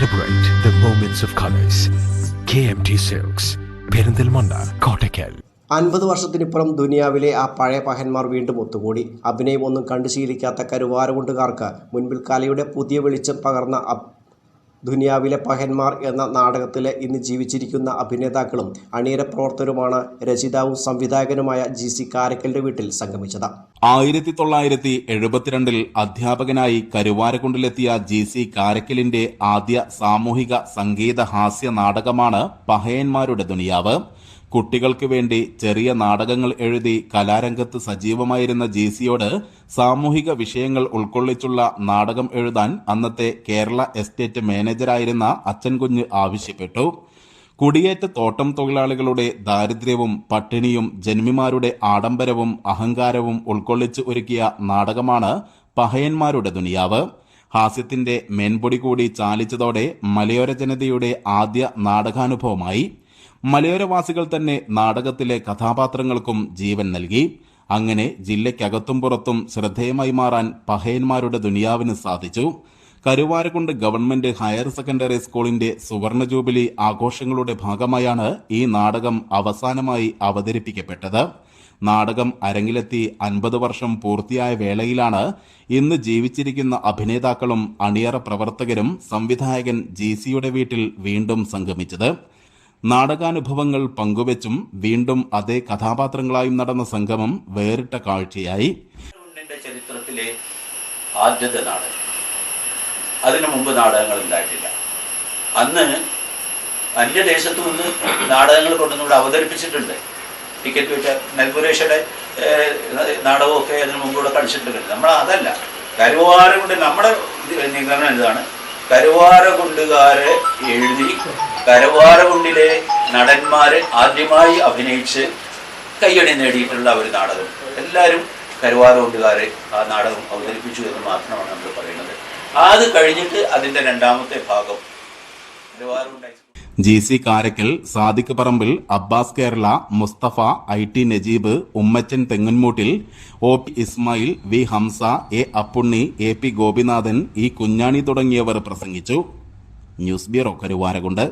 Celebrate the moments of colors. KMT Silks, Perinthalmanna Kottakkal അൻപത് വർഷത്തിനിപ്പുറം ദുനിയാവിലെ ആ പഴയ പഹന്മാർ വീണ്ടും ഒത്തുകൂടി അഭിനയം ഒന്നും കണ്ടു ശീലിക്കാത്ത കരുവാരകുണ്ടുകാർക്ക് മുൻപിൽ കലയുടെ പുതിയ വെളിച്ചം പകർന്ന ദുനിയാവിലെ പഹന്മാർ എന്ന നാടകത്തിലെ ഇന്ന് ജീവിച്ചിരിക്കുന്ന അഭിനേതാക്കളും അണിയര പ്രവർത്തകരുമാണ് രചിതാവും സംവിധായകനുമായ ജി സി കാരക്കലിന്റെ വീട്ടിൽ സംഗമിച്ചത്. ആയിരത്തി തൊള്ളായിരത്തി എഴുപത്തിരണ്ടിൽ അധ്യാപകനായി കരുവാരക്കുണ്ടിലെത്തിയ ജി സി കാരക്കലിന്റെ ആദ്യ സാമൂഹിക സംഗീത ഹാസ്യ നാടകമാണ് പഹയന്മാരുടെ ദുനിയാവ്. കുട്ടികൾക്ക് വേണ്ടി ചെറിയ നാടകങ്ങൾ എഴുതി കലാരംഗത്ത് സജീവമായിരുന്ന ജി സിയോട് സാമൂഹിക വിഷയങ്ങൾ ഉൾക്കൊള്ളിച്ചുള്ള നാടകം എഴുതാൻ അന്നത്തെ കേരള എസ്റ്റേറ്റ് മാനേജരായിരുന്ന അച്ഛൻകുഞ്ഞ് ആവശ്യപ്പെട്ടു. കുടിയേറ്റ തോട്ടം തൊഴിലാളികളുടെ ദാരിദ്ര്യവും പട്ടിണിയും ജന്മിമാരുടെ ആഡംബരവും അഹങ്കാരവും ഉൾക്കൊള്ളിച്ച് ഒരുക്കിയ നാടകമാണ് പഹയന്മാരുടെ ദുനിയാവ്. ഹാസ്യത്തിന്റെ മേൻപൊടി കൂടി ചാലിച്ചതോടെ മലയോര ജനതയുടെ ആദ്യ നാടകാനുഭവമായി. മലയോരവാസികൾ തന്നെ നാടകത്തിലെ കഥാപാത്രങ്ങൾക്കും ജീവൻ നൽകി. അങ്ങനെ ജില്ലയ്ക്കകത്തും പുറത്തും ശ്രദ്ധേയമായി മാറാൻ പഹയന്മാരുടെ ദുനിയാവിന് സാധിച്ചു. കരുവാരകുണ്ട് ഗവൺമെന്റ് ഹയർ സെക്കൻഡറി സ്കൂളിന്റെ സുവർണ ജൂബിലി ആഘോഷങ്ങളുടെ ഭാഗമായാണ് ഈ നാടകം അവസാനമായി അവതരിപ്പിക്കപ്പെട്ടത്. നാടകം അരങ്ങിലെത്തി അൻപത് വർഷം പൂർത്തിയായ വേളയിലാണ് ഇന്ന് ജീവിച്ചിരിക്കുന്ന അഭിനേതാക്കളും അണിയറ പ്രവർത്തകരും സംവിധായകൻ ജി സിയുടെ വീട്ടിൽ വീണ്ടും സംഗമിച്ചത്. നാടകാനുഭവങ്ങൾ പങ്കുവെച്ചും വീണ്ടും അതേ കഥാപാത്രങ്ങളായും നടന്ന സംഗമം വേറിട്ട കാഴ്ചയായി. ചരിത്രത്തിലെ ആദ്യത്തെ നാടകം. അതിനു മുമ്പ് നാടകങ്ങൾ ഉണ്ടായിട്ടില്ല അന്ന് അന്യദേശത്തു നിന്ന് നാടകങ്ങൾ കൊണ്ടുവന്നിവിടെ അവതരിപ്പിച്ചിട്ടുണ്ട്. ടിക്കറ്റ് വെച്ച നെൽപുരേഷയുടെ നാടകമൊക്കെ അതിനു മുമ്പ് കൂടെ കളിച്ചിട്ടുണ്ട്. നമ്മൾ അതല്ല. കരുവാരം കൊണ്ട് നമ്മുടെ നിഗമനം ഇതാണ്. കരുവാര കുണ്ടുകാര് എഴുതി കരുവാര കുണ്ടിലെ നടന്മാരെ ആദ്യമായി അഭിനയിച്ച് കയ്യടി നേടിയിട്ടുള്ള ഒരു നാടകം. എല്ലാവരും കരുവാര കുണ്ടുകാര് ആ നാടകം അവതരിപ്പിച്ചു എന്ന് മാത്രമാണ് നമ്മൾ പറയുന്നത്. അത് കഴിഞ്ഞിട്ട് അതിന്റെ രണ്ടാമത്തെ ഭാഗം കരുവാരുണ്ടായി G C Karakkal Sadiq Parambil Abbas Kerala Mustafa I T Najeeb Ummachan Thenganmoottil O P Ismail V Hamza A Appunni A P Gopinathan E Kunjani തുടങ്ങിയവർ പ്രസംഗിച്ചു. News bureau Karuvarakundu.